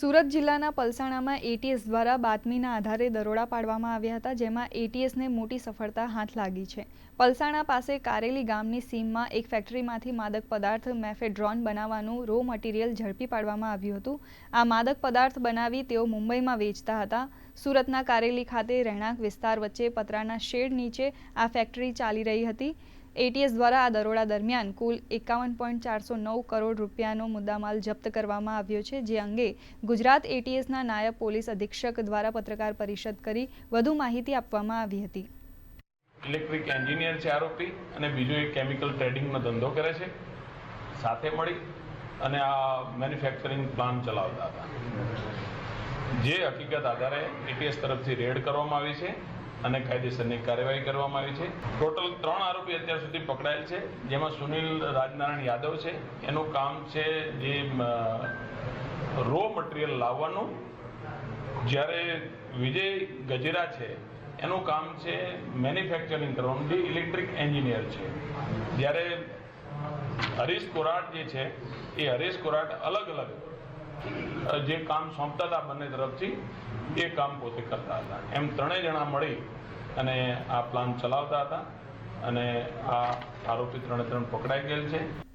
સુરત જિલ્લાના પલસાણામાં એટીએસ દ્વારા બાતમીના આધારે દરોડા પાડવામાં આવ્યા હતા, જેમાં એટીએસને મોટી સફળતા હાથ લાગી છે. પલસાણા પાસે કારેલી ગામની સીમમાં એક ફેક્ટરીમાંથી માદક પદાર્થ મેફેડ્રોન બનાવવાનું રો મટીરિયલ ઝડપી પાડવામાં આવ્યું હતું. આ માદક પદાર્થ બનાવી તેઓ મુંબઈમાં વેચતા હતા. સુરતના કારેલી ખાતે રહેણાંક વિસ્તાર વચ્ચે પતરાના શેડ નીચે આ ફેક્ટરી ચાલી રહી હતી. એટીએસ દ્વારા આ દરોડા દરમિયાન કુલ એકાવન પોઈન્ટ ચારસો નવ કરોડ રૂપિયાનો મુદ્દામાલ જપ્ત કરવામાં આવ્યો છે, જે અંગે ગુજરાત એટીએસના નાયબ પોલીસ અધિક્ષક દ્વારા પત્રકાર પરિષદ કરી વધુ માહિતી આપવામાં આવી હતી. ઇલેક્ટ્રિક એન્જિનિયર છે આરોપી અને બીજો એક કેમિકલ ટ્રેડિંગનો ધંધો કરે છે. સાથે મળી અને આ મેન્યુફેક્ચરિંગ પ્લાન્ટ ચલાવતા હતા. જે હકીકત આધારે એટીએસ તરફથી રેડ કરવામાં આવી છે. અને કાયદેસરની કાર્યવાહી કરવામાં આવી છે. ટોટલ ત્રણ આરોપી અત્યાર સુધી પકડાયેલ છે, જેમાં સુનિલ રાજનારાયણ યાદવ છે. એનું કામ છે જે રો મટીરિયલ લાવવાનું. જ્યારે વિજય ગજેરા છે, એનું કામ છે મેન્યુફેક્ચરિંગ કરવાનું. જે ઇલેક્ટ્રિક એન્જિનિયર છે. જ્યારે હરીશ કોરાટ જે છે, એ હરીશ કોરાટ અલગ અલગ જે કામ સોંપતા હતા બંને તરફથી, એ કામ પોતે કરતા હતા. એમ ત્રણેય જણા મળી અને આ પ્લાન ચલાવતા હતા અને આ આરોપી ત્રણે ત્રણ પકડાઈ ગયેલ છે.